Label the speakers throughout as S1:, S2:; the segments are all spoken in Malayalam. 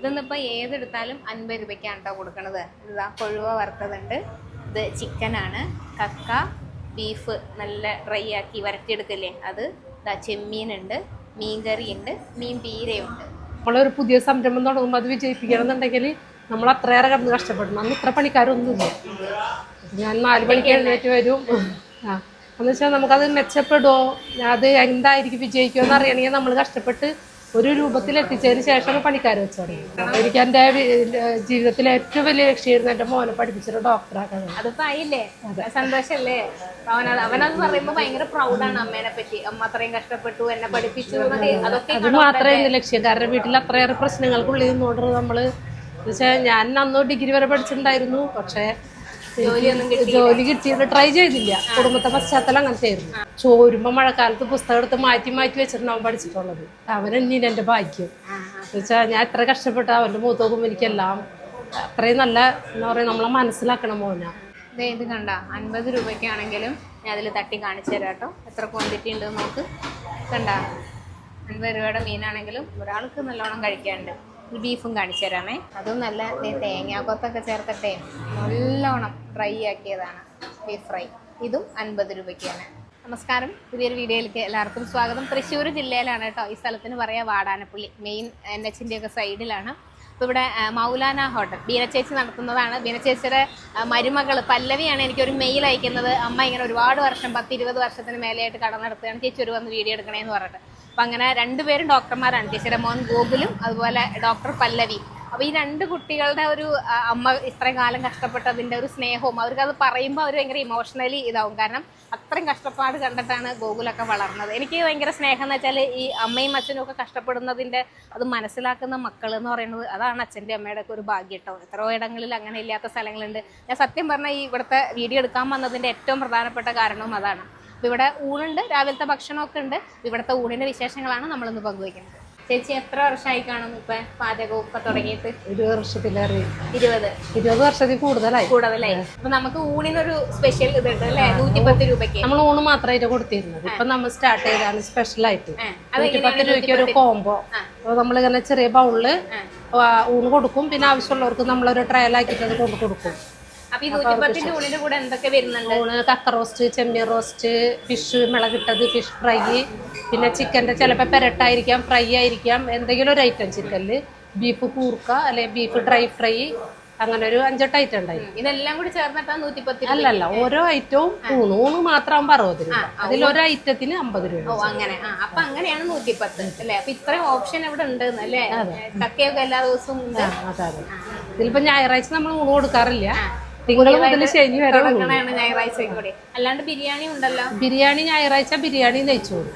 S1: ഇതൊന്നിപ്പോൾ ഏതെടുത്താലും അൻപത് രൂപയ്ക്കാണ് കേട്ടോ കൊടുക്കണത്. ഇതാ കൊഴുവ വറുത്തതുണ്ട്. ഇത് ചിക്കനാണ്. കക്ക ബീഫ് നല്ല ഡ്രൈ ആക്കി വരട്ടിയെടുക്കില്ലേ? അത് ഇതാ ചെമ്മീനുണ്ട് മീൻകറിയുണ്ട് മീൻ പീരയുണ്ട്.
S2: നമ്മളൊരു പുതിയ സംരംഭം തുടങ്ങുമ്പോൾ അത് വിജയിപ്പിക്കണം എന്നുണ്ടെങ്കിൽ നമ്മൾ അത്രയേറെ കിടന്ന് കഷ്ടപ്പെടണം അന്ന് ഇത്ര പണിക്കാരൊന്നുമില്ല. ഞാൻ നാല് മണിക്ക് എഴുന്നേറ്റ് വരും. ആ. എന്ന് വെച്ചാൽ നമുക്കത് മെച്ചപ്പെടുമോ അത് എന്തായിരിക്കും വിജയിക്കുമോ എന്ന് അറിയണമെങ്കിൽ നമ്മൾ കഷ്ടപ്പെട്ട് ഒരു രൂപത്തിൽ എത്തിച്ചതിന് ശേഷമാണ് പണിക്കാർ വെച്ച് തുടങ്ങി. എനിക്ക് എന്റെ ജീവിതത്തിലെ ഏറ്റവും വലിയ ലക്ഷ്യമായിരുന്നു എന്റെ മോനെ പഠിപ്പിച്ചൊരു ഡോക്ടറാക്കാൻ.
S1: അതിപ്പോ ആയില്ലേ? സന്തോഷല്ലേ? അവനത് പറയുമ്പോ ഭയങ്കര പ്രൗഡാണ് അമ്മേനെ പറ്റി. അമ്മ അത്രയും കഷ്ടപ്പെട്ടു എന്നെ പഠിപ്പിച്ചു അതൊക്കെ
S2: അത് മാത്രമേ എന്റെ ലക്ഷ്യം. കാരണം വീട്ടിൽ അത്രയേറെ പ്രശ്നങ്ങൾക്കുള്ളിൽ നിന്നോണ്ട് നമ്മൾ വെച്ചാൽ ഞാൻ അന്നോ ഡിഗ്രി വരെ പഠിച്ചിട്ടുണ്ടായിരുന്നു. പക്ഷേ ജോലി കിട്ടിയിട്ട് ട്രൈ ചെയ്തില്ല. കുടുംബത്തെ പശ്ചാത്തലം അങ്ങനത്തെ ആയിരുന്നു ചോരുമ്പോ മഴക്കാലത്ത് പുസ്തകം എടുത്ത് മാറ്റി മാറ്റി വെച്ചിട്ടാണ് അവൻ പഠിച്ചിട്ടുള്ളത്. അവൻ തന്നെയാണ് എന്റെ ഭാഗ്യം. വെച്ചാൽ ഞാൻ എത്ര കഷ്ടപ്പെട്ട അവന്റെ മൂത്ത് നോക്കുമ്പോൾ എനിക്കെല്ലാം അത്രയും നല്ല എന്താ പറയാ നമ്മളെ മനസ്സിലാക്കണം മോന.
S1: ഇത് കണ്ട അൻപത് രൂപയ്ക്കാണെങ്കിലും ഞാൻ അതിൽ തട്ടി കാണിച്ചു തരാം കേട്ടോ. എത്ര ക്വാണ്ടിറ്റി ഉണ്ട് നോക്ക്. കണ്ട അൻപത് രൂപയുടെ മീനാണെങ്കിലും ഒരാൾക്ക് നല്ലോണം കഴിക്കാനുണ്ട്. ഒരു ബീഫും കാണിച്ചു തരാമേ. അതും നല്ല തേങ്ങാക്കൊത്തൊക്കെ ചേർത്തിട്ടേ നല്ലോണം ഫ്രൈ ആക്കിയതാണ് ബീഫ് ഫ്രൈ ഇതും അൻപത് രൂപയ്ക്കാണ്. നമസ്കാരം. പുതിയൊരു വീഡിയോയിലേക്ക് എല്ലാവർക്കും സ്വാഗതം. തൃശ്ശൂർ ജില്ലയിലാണ് കേട്ടോ ഈ സ്ഥലത്തിന് പറയാ വാടാനപ്പള്ളി. മെയിൻ എൻ എച്ചിന്റെ ഒക്കെ സൈഡിലാണ് അപ്പോൾ ഇവിടെ മൗലാന ഹോട്ടൽ ബീനച്ചേച്ചി നടത്തുന്നതാണ്. ബീനച്ചേച്ചിയുടെ മരുമകൾ പല്ലവിയാണ് എനിക്കൊരു മെയിൽ അയക്കുന്നത്. അമ്മ ഇങ്ങനെ ഒരുപാട് വർഷം പത്ത് ഇരുപത് വർഷത്തിന് മേലെയായിട്ട് കട നടത്തുകയാണ്. ചേച്ചി ഒരു വന്ന് വീഡിയോ എടുക്കണേന്ന് പറഞ്ഞിട്ട്. അപ്പം അങ്ങനെ രണ്ടുപേരും ഡോക്ടർമാരാണ് ചേച്ചിയുടെ മോൻ ഗോകുലും അതുപോലെ ഡോക്ടർ പല്ലവി. അപ്പോൾ ഈ രണ്ട് കുട്ടികളുടെ ഒരു അമ്മ ഇത്രയും കാലം കഷ്ടപ്പെട്ടതിന്റെ ഒരു സ്നേഹവും അവർക്ക് അത് പറയുമ്പോൾ അവർ ഭയങ്കര ഇമോഷണലി ഇതാവും. കാരണം അത്രയും കഷ്ടപ്പാട് കണ്ടിട്ടാണ് ഗോകുലൊക്കെ വളർന്നത്. എനിക്ക് ഭയങ്കര സ്നേഹം എന്ന് വെച്ചാൽ ഈ അമ്മയും അച്ഛനും ഒക്കെ കഷ്ടപ്പെടുന്നതിന്റെ അത് മനസ്സിലാക്കുന്ന മക്കൾ എന്ന് പറയുന്നത് അതാണ് അച്ഛന്റെ അമ്മയുടെ ഒക്കെ ഒരു ഭാഗ്യം കേട്ടോ. എത്രയോ ഇടങ്ങളിൽ അങ്ങനെ ഇല്ലാത്ത സ്ഥലങ്ങളുണ്ട്. ഞാൻ സത്യം പറഞ്ഞാൽ ഈ ഇവിടുത്തെ വീഡിയോ എടുക്കാൻ വന്നതിന്റെ ഏറ്റവും പ്രധാനപ്പെട്ട കാരണവും അതാണ്. അപ്പൊ ഇവിടെ ഊണുണ്ട് രാവിലത്തെ ഭക്ഷണമൊക്കെ ഉണ്ട്. ഇവിടുത്തെ ഊണിന്റെ വിശേഷങ്ങളാണ് നമ്മളിന്ന് പങ്കുവയ്ക്കുന്നത്. ചേച്ചി എത്ര വർഷമായി കാണും ഇപ്പൊ പാചകവും ഒക്കെ തുടങ്ങിയിട്ട്?
S2: ഇരുപത് വർഷത്തിലേറെ
S1: ഇരുപത്.
S2: ഇരുപത് വർഷത്തിൽ കൂടുതലായി.
S1: കൂടുതലായി. അപ്പൊ നമുക്ക് ഊണിനൊരു സ്പെഷ്യൽ ഇതുണ്ട് അല്ലെ? നൂറ്റി പത്ത് രൂപയ്ക്ക്.
S2: നമ്മൾ ഊണ് മാത്രമായിട്ട് കൊടുത്തിരുന്നത്. ഇപ്പൊ നമ്മൾ സ്റ്റാർട്ട് ചെയ്താണ് സ്പെഷ്യൽ ആയിട്ട്.
S1: ആ, അത്
S2: നൂറ്റിപ്പത്ത് രൂപയ്ക്ക് ഒരു കോംബോ അപ്പോൾ നമ്മളിങ്ങനെ ചെറിയ ബൗളിൽ ഊണ് കൊടുക്കും. പിന്നെ ആവശ്യമുള്ളവർക്ക് നമ്മളൊരു ട്രയൽ ആക്കിയിട്ട് അത് കൊണ്ട് കൊടുക്കും.
S1: അപ്പൊ ഈ നൂറ്റിപ്പത്തിന്റെ ഊണിന്റെ കൂടെ എന്തൊക്കെ വരുന്നുണ്ട്?
S2: ഊണ് കക്ക റോസ്റ്റ് ചെമ്മീൻ റോസ്റ്റ് ഫിഷ് മുളകിട്ടത് ഫിഷ് ഫ്രൈ പിന്നെ ചിക്കന്റെ ചിലപ്പോൾ പെരട്ടായിരിക്കാം ഫ്രൈ ആയിരിക്കാം. എന്തെങ്കിലും ഒരു ഐറ്റം ചിക്കനിൽ ബീഫ് കൂർക്ക അല്ലെ ബീഫ് ഡ്രൈ ഫ്രൈ അങ്ങനെ ഒരു അഞ്ചെട്ട് ഐറ്റം ഉണ്ടായി
S1: ഇതെല്ലാം കൂടി ചേർന്നിട്ടാ നൂറ്റിപ്പത്ത് രൂപ
S2: അല്ലല്ല ഓരോ ഐറ്റവും ഊണ്. ഊണ് മാത്രമാകുമ്പോൾ അറുപത് രൂപ അതിൽ ഒരു ഐറ്റത്തിന് അമ്പത് രൂപ
S1: ഓ അങ്ങനെ. ആ അപ്പൊ അങ്ങനെയാണ് നൂറ്റിപ്പത്ത് അല്ലെ? അപ്പൊ ഇത്രയും ഓപ്ഷൻ ഇവിടെ ഉണ്ട് അല്ലേ? കക്കയൊക്കെ എല്ലാ ദിവസവും
S2: ഇതിലിപ്പോ ഞായറാഴ്ച നമ്മൾ ഊണ് കൊടുക്കാറില്ല.
S1: അല്ലാണ്ട് ബിരിയാണി ഉണ്ടല്ലോ?
S2: ബിരിയാണി ഞായറാഴ്ച ബിരിയാണി നെയ്ച്ചോറ്.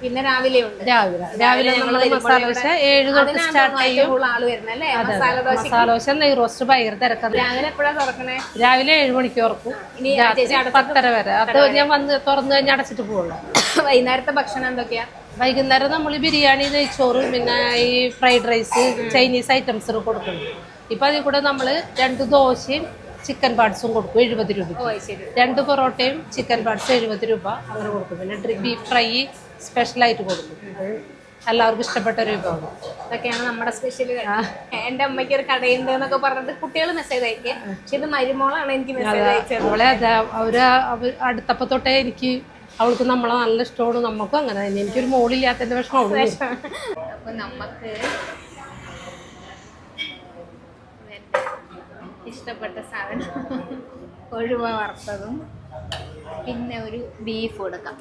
S1: പിന്നെ രാവിലെ ഉണ്ട്.
S2: രാവിലെ രാവിലെ നമ്മൾ മസാല ദോശ ഏഴ് തൊട്ട് സ്റ്റാർട്ട് ചെയ്യും.
S1: മസാല ദോശ
S2: നെയ് റോസ്റ്റ് ഭയങ്കര തിരക്കാണ്
S1: രാവിലെ തുറക്കണേ?
S2: രാവിലെ ഏഴ് മണിക്ക് തുറക്കും. പത്തര വരെ. അത് ഞാൻ വന്ന് തുറന്നു കഴിഞ്ഞാൽ അടച്ചിട്ട് പോകുള്ളു
S1: വൈകുന്നേരത്തെ ഭക്ഷണം എന്തൊക്കെയാ?
S2: വൈകുന്നേരം നമ്മൾ ബിരിയാണി നെയ്ച്ചോറ് പിന്നെ ഈ ഫ്രൈഡ് റൈസ് ചൈനീസ് ഐറ്റംസ് കൊടുക്കുന്നു. ഇപ്പൊ അതിൽ കൂടെ നമ്മൾ രണ്ട് ദോശയും ചിക്കൻ പാർട്സും കൊടുക്കും എഴുപത്
S1: രൂപ
S2: രണ്ട് പൊറോട്ടയും ചിക്കൻ പാർട്സ് എഴുപത് രൂപ അങ്ങനെ കൊടുക്കും. പിന്നെ ബീഫ് ഫ്രൈ സ്പെഷ്യലായിട്ട് കൊടുക്കും. അത് എല്ലാവർക്കും ഇഷ്ടപ്പെട്ട ഒരു വിഭവം
S1: ഇതൊക്കെയാണ് നമ്മുടെ സ്പെഷ്യൽ എന്റെ അമ്മയ്ക്ക് ഒരു കടയുണ്ട് എന്നൊക്കെ പറഞ്ഞിട്ട് കുട്ടികൾ മെസ്സേജ് അയക്കുക പക്ഷെ ഇത് മരുമോളാണ് എനിക്ക് മെസ്സേജ് അയച്ചത്
S2: അവളെ അതെ അവർ അടുത്തപ്പോ തൊട്ടേ എനിക്ക് അവൾക്ക് നമ്മളെ നല്ല ഇഷ്ടമാണ്. നമുക്കും അങ്ങനെ തന്നെ. എനിക്കൊരു മോളില്ലാത്തതിന്റെ വിഷമം.
S1: അപ്പൊ നമുക്ക് ഇഷ്ടപ്പെട്ട സാധനം. കൊഴുവ വറുത്തതും പിന്നെ ഒരു ബീഫ് കൊടുക്കാം.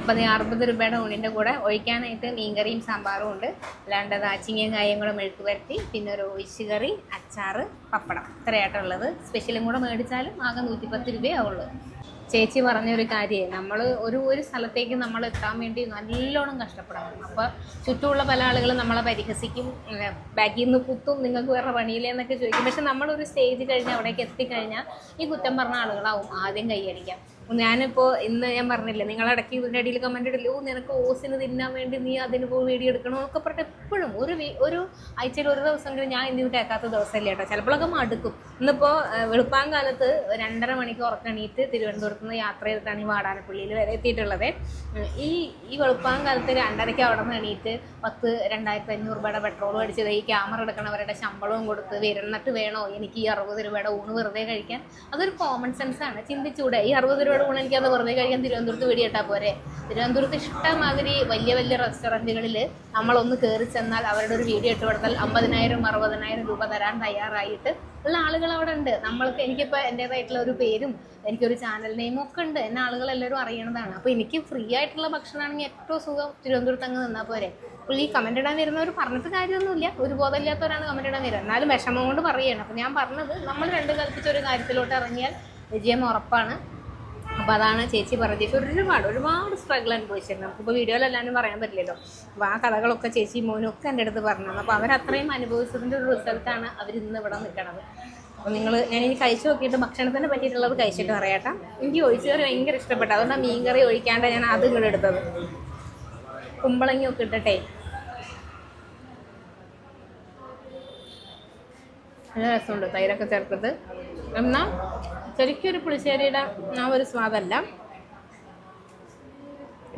S1: അപ്പം അറുപത് രൂപയുടെ ഊണിന്റെ കൂടെ ഒഴിക്കാനായിട്ട് മീൻകറിയും സാമ്പാറും ഉണ്ട്. അല്ലാണ്ട് ദാച്ചിങ്ങയും കായും മെഴുക്ക് വരട്ടി പിന്നെ ഒരു ഒഴിച്ച് കറി അച്ചാറ് പപ്പടം. ഇത്രയായിട്ടുള്ളത്. സ്പെഷ്യലും കൂടെ മേടിച്ചാലും ആകെ നൂറ്റിപ്പത്ത് രൂപയേ ആവുള്ളൂ. ചേച്ചി പറഞ്ഞൊരു കാര്യമേ നമ്മൾ ഒരു ഒരു സ്ഥലത്തേക്ക് നമ്മൾ എത്താൻ വേണ്ടി നല്ലോണം കഷ്ടപ്പെടണം. അപ്പോൾ ചുറ്റുമുള്ള പല ആളുകളും നമ്മളെ പരിഹസിക്കും ബാക്കിൽ നിന്ന് കുത്തും നിങ്ങൾക്ക് വേറെ പണിയില്ലേ എന്നൊക്കെ ചോദിക്കും. പക്ഷെ നമ്മളൊരു സ്റ്റേജ് കഴിഞ്ഞ് അവിടേക്ക് എത്തിക്കഴിഞ്ഞാൽ ഈ കുറ്റം പറഞ്ഞ ആളുകളാവും ആദ്യം കൈയടിക്കാം ഞാനിപ്പോൾ ഇന്ന് ഞാൻ പറഞ്ഞില്ലേ നിങ്ങളിടയ്ക്ക് ഇതിന്റെ ഇടയിൽ കമന്റ് ഇടില്ല ഓ നിനക്ക് ഓസിന് തിന്നാൻ വേണ്ടി നീ അതിന് പോയി വീഡിയോ എടുക്കണോ എന്നൊക്കെ പറഞ്ഞിട്ട് എപ്പോഴും ഒരു ഒരു ആഴ്ചയിൽ ഒരു ദിവസം ഞാൻ ഇന്ന് കേൾക്കാത്ത ദിവസമല്ലേ കേട്ടോ. ചിലപ്പോഴൊക്കെ മടുക്കും. ഇന്നിപ്പോൾ വെളുപ്പാങ്കാലത്ത് രണ്ടര മണിക്ക് ഉറക്കണീറ്റ് തിരുവനന്തപുരത്ത് നിന്ന് യാത്ര ചെയ്തിട്ടാണ് ഈ വാടാനപ്പള്ളിയിൽ വരെ എത്തിയിട്ടുള്ളത്. ഈ ഈ വെളുപ്പാൻ വെളുപ്പാങ്കാലത്ത് രണ്ടരയ്ക്ക് അവിടെ നിന്ന് എണീറ്റ് പത്ത് രണ്ടായിരത്തി അഞ്ഞൂറ് രൂപയുടെ പെട്രോൾ അടിച്ചത് ഈ ക്യാമറ എടുക്കണവരുടെ ശമ്പളവും കൊടുത്ത് വരുന്നിട്ട് വേണോ എനിക്ക് ഈ അറുപത് രൂപയുടെ ഊണ് വെറുതെ കഴിക്കാൻ? അതൊരു കോമൺ സെൻസ് ആണ്. ചിന്തിച്ചൂടെ? ഈ അറുപത് രൂപയുടെ ഊണ് എനിക്ക് അത് വെറുതെ കഴിക്കാൻ തിരുവനന്തപുരത്ത് വെടിയിട്ടാൽ പോരെ? തിരുവനന്തപുരത്ത് ഇഷ്ടമാതിരി വലിയ വലിയ റെസ്റ്റോറന്റുകളിൽ നമ്മളൊന്ന് കയറി ചെന്നാൽ അവരുടെ ഒരു വീഡിയോ ഇട്ട് കൊടുത്താൽ അമ്പതിനായിരം അറുപതിനായിരം രൂപ തരാൻ തയ്യാറായിട്ട് ഉള്ള ആളുകൾ അവിടെ ഉണ്ട്. നമ്മൾക്ക് എനിക്കിപ്പോൾ എന്റേതായിട്ടുള്ള ഒരു പേരും എനിക്കൊരു ചാനൽ നെയിമും ഒക്കെ ഉണ്ട്. എന്നെ ആളുകൾ എല്ലാവരും അറിയണതാണ്. അപ്പോൾ എനിക്ക് ഫ്രീ ആയിട്ടുള്ള ഭക്ഷണമാണെങ്കിൽ ഏറ്റവും സുഖം തിരുവനന്തപുരത്ത് അങ്ങ് നിന്നാൽ പോരെ. ഈ കമന്റ് ഇടാൻ വരുന്നവർ പറഞ്ഞിട്ട് കാര്യമൊന്നുമില്ല. ഒരു ബോധമില്ലാത്തവരാണ് കമന്റ് ഇടാൻ വരുന്നത് എന്നാലും വിഷമം കൊണ്ട് പറയുകയാണ്. അപ്പോൾ ഞാൻ പറഞ്ഞത് നമ്മൾ രണ്ടും കൽപ്പിച്ച ഒരു കാര്യത്തിലോട്ട് ഇറങ്ങിയാൽ വിജയം ഉറപ്പാണ്. അപ്പോൾ അതാണ് ചേച്ചി പറഞ്ഞത്. ചേച്ചി ഒരുപാട് ഒരുപാട് സ്ട്രഗിൾ അനുഭവിച്ചിരുന്നു. നമുക്കിപ്പോൾ വീഡിയോയിലെല്ലാവരും പറയാൻ പറ്റില്ലല്ലോ. അപ്പോൾ ആ കഥകളൊക്കെ ചേച്ചി മോനൊക്കെ എന്റെ അടുത്ത് പറഞ്ഞു അപ്പോൾ അവരത്രയും അനുഭവിച്ചതിന്റെ ഒരു റിസൾട്ടാണ് അവർ ഇന്ന് ഇവിടെ നിൽക്കണത്. അപ്പോൾ നിങ്ങൾ ഞാൻ ഇനി കഴിച്ചു നോക്കിയിട്ട് ഭക്ഷണത്തിനെ പറ്റിയിട്ടുള്ളത് കഴിച്ചിട്ട് പറയാട്ടാ എനിക്ക് ഒഴിച്ചുകറി ഭയങ്കര ഇഷ്ടപ്പെട്ടു. അതുകൊണ്ടാണ് മീൻ കറി ഒഴിക്കാണ്ട് ഞാൻ അത് ഇങ്ങോട്ട് എടുത്തത്. കുമ്പളങ്ങി ഒക്കെ ഇട്ടിട്ടേ. നല്ല രസമുണ്ട് തൈരൊക്കെ ചേർത്തത് എന്നാൽ ശരിക്കും ഒരു പുളിശ്ശേരിയുടെ ആ ഒരു സ്വാദല്ല.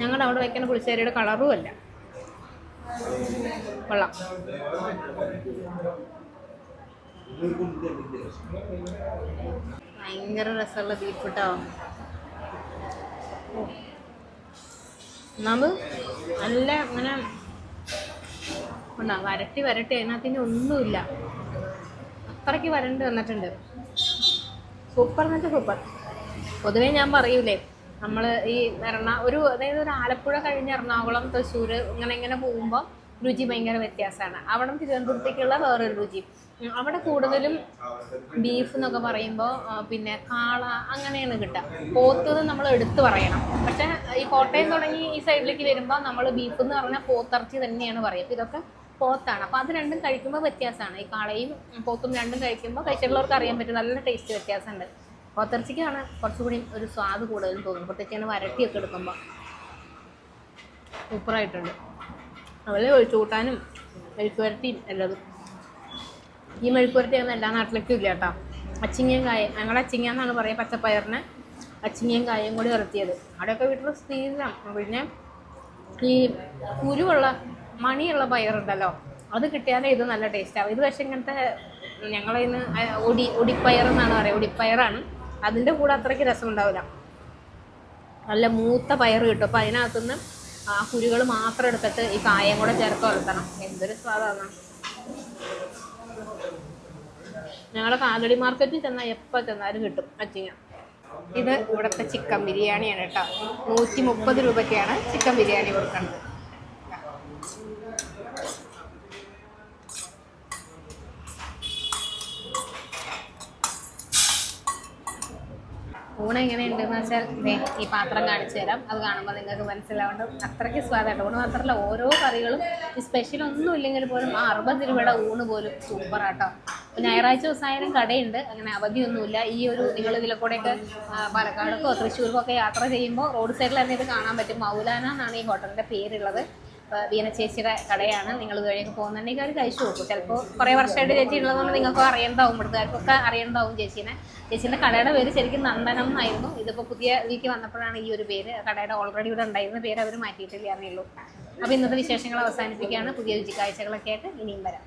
S1: ഞങ്ങളുടെ അവിടെ വയ്ക്കുന്ന പുളിശ്ശേരിയുടെ കളറും അല്ല. കൊള്ളാം. ഭയങ്കര രസമുള്ള ബീഫ് കേട്ടോ നമ്മൾ നല്ല അങ്ങനെ ഉണ്ടാ വരട്ടി വരട്ടി അതിനകത്തിന് ഒന്നുമില്ല. അത്രയ്ക്ക് വരണ്ട് വന്നിട്ടുണ്ട്. സൂപ്പർ എന്നിട്ട് സൂപ്പർ. പൊതുവേ ഞാൻ പറയൂലേ നമ്മൾ ഈ എറണാ ഒരു അതായത് ഒരു ആലപ്പുഴ കഴിഞ്ഞ് എറണാകുളം തൃശ്ശൂർ ഇങ്ങനെ ഇങ്ങനെ പോകുമ്പോൾ രുചി ഭയങ്കര വ്യത്യാസമാണ്. അവിടെ തിരുവനന്തപുരത്തേക്കുള്ള വേറൊരു രുചി. അവിടെ കൂടുതലും ബീഫ് എന്നൊക്കെ പറയുമ്പോൾ പിന്നെ കാള അങ്ങനെയാണ് കിട്ടുക. പോത്തത് നമ്മൾ എടുത്തു പറയണം. പക്ഷേ ഈ കോട്ടയം തുടങ്ങി ഈ സൈഡിലേക്ക് വരുമ്പോൾ നമ്മൾ ബീഫ് എന്ന് പറഞ്ഞാൽ പോത്തിറച്ചി തന്നെയാണ് പറയുക. ഇതൊക്കെ പോത്താണ്. അപ്പോൾ അത് രണ്ടും കഴിക്കുമ്പോൾ വ്യത്യാസമാണ്. ഈ കാളയും പോത്തും രണ്ടും കഴിക്കുമ്പോൾ കഴിച്ചിട്ടുള്ളവർക്ക് അറിയാൻ പറ്റും നല്ല ടേസ്റ്റ് വ്യത്യാസമുണ്ട്. പോത്തിറച്ചിക്കാണ് കുറച്ചുകൂടി ഒരു സ്വാദ് കൂടുതലും തോന്നുന്നു പ്രത്യേകിച്ച് വരട്ടിയൊക്കെ എടുക്കുമ്പോൾ സൂപ്പറായിട്ടുണ്ട്. അതുപോലെ ഒഴിച്ചുകൂട്ടാനും മെഴുക്കുവരട്ടിയും മെഴുക്ക് വരട്ടിയും എല്ലാതും. ഈ മെഴുക്കുവരട്ടി ഒന്നും എല്ലാ നാട്ടിലേക്കും ഇല്ല കേട്ടോ. അച്ചിങ്ങയും കായ ഞങ്ങളുടെ അച്ചിങ്ങ എന്നാണ് പറയുക പച്ചപ്പയറിന്. അച്ചിങ്ങയും കായയും കൂടി ഇറത്തിയത് അവിടെയൊക്കെ വീട്ടിൽ സ്ഥിരം പിന്നെ ഈ കുരുവുള്ള മണിയുള്ള പയറുണ്ടല്ലോ. അത് കിട്ടിയാലേ ഇത് നല്ല ടേസ്റ്റാവും ഇത് പക്ഷേ ഇങ്ങനത്തെ ഞങ്ങളിന്ന് ഒടി ഒടിപ്പയർ എന്നാണ് പറയുക. ഒടിപ്പയറാണ്. അതിന്റെ കൂടെ അത്രയ്ക്ക് രസം ഉണ്ടാവില്ല. നല്ല മൂത്ത പയർ കിട്ടും. അപ്പോൾ അതിനകത്തുനിന്ന് ആ കുരുകൾ മാത്രം എടുത്തിട്ട് ഈ കായം കൂടെ ചേർത്ത് വളർത്തണം. എന്തൊരു സ്വാദാണ്. ഞങ്ങളുടെ കാലടി മാർക്കറ്റിൽ ചെന്നാൽ എപ്പോൾ ചെന്നാലും കിട്ടും അച്ചിങ്ങ. ഇത് ഇവിടുത്തെ ചിക്കൻ ബിരിയാണിയാണ് കേട്ടോ. നൂറ്റി മുപ്പത് രൂപയ്ക്കാണ് ചിക്കൻ ബിരിയാണി കൊടുക്കുന്നത്. ഊണ് എങ്ങനെയുണ്ടെന്ന് വെച്ചാൽ ദേ ഈ പാത്രം കാണിച്ചു തരാം. അത് കാണുമ്പോൾ നിങ്ങൾക്ക് മനസ്സിലാവേണ്ട. അത്രയ്ക്ക് സ്വാദായിട്ട് ഊണ് മാത്രമല്ല ഓരോ കറികളും ഈ സ്പെഷ്യൽ ഒന്നും ഇല്ലെങ്കിൽ പോലും ആ അറുപത് രൂപയുടെ ഊണ് പോലും സൂപ്പറാട്ടോ. ഞായറാഴ്ച ദിവസമായാലും കടയുണ്ട്. അങ്ങനെ അവധിയൊന്നുമില്ല. ഈ ഒരു നിങ്ങൾ ഇതിലെ കൂടെയൊക്കെ പാലക്കാടൊക്കെ തൃശ്ശൂർക്കോ ഒക്കെ യാത്ര ചെയ്യുമ്പോൾ റോഡ് സൈഡിൽ തന്നെ ഇത് കാണാൻ പറ്റും. മൗലാന എന്നാണ് ഈ ഹോട്ടലിന്റെ പേരുള്ളത്. വീണ ചേച്ചിയുടെ കടയാണ്. നിങ്ങൾ ഇതുവഴിയൊക്കെ പോകുന്നുണ്ടെങ്കിൽ അവർ കഴിച്ചു നോക്കും. ചിലപ്പോൾ കുറേ വർഷമായിട്ട് ചേച്ചി ഉള്ളതുകൊണ്ട് നിങ്ങൾക്ക് അറിയണ്ടാവും. ഇവിടുത്തുകാർക്കൊക്കെ അറിയണ്ടാവും ചേച്ചീനെ. ചേച്ചീന്റെ കടയുടെ പേര് ശരിക്കും നന്ദനം എന്നായിരുന്നു. ഇതിപ്പോൾ പുതിയ വീക്ക് വന്നപ്പോഴാണ് ഈ ഒരു പേര്. കടയുടെ ഓൾറെഡി ഇവിടെ ഉണ്ടായിരുന്ന പേര് അവർ മാറ്റിയിട്ടില്ല അറിയുള്ളൂ അപ്പോൾ ഇന്നത്തെ വിശേഷങ്ങൾ അവസാനിപ്പിക്കുകയാണ്. പുതിയ രുചിക്കാഴ്ചകളൊക്കെ ആയിട്ട് ഇനിയും വരാം.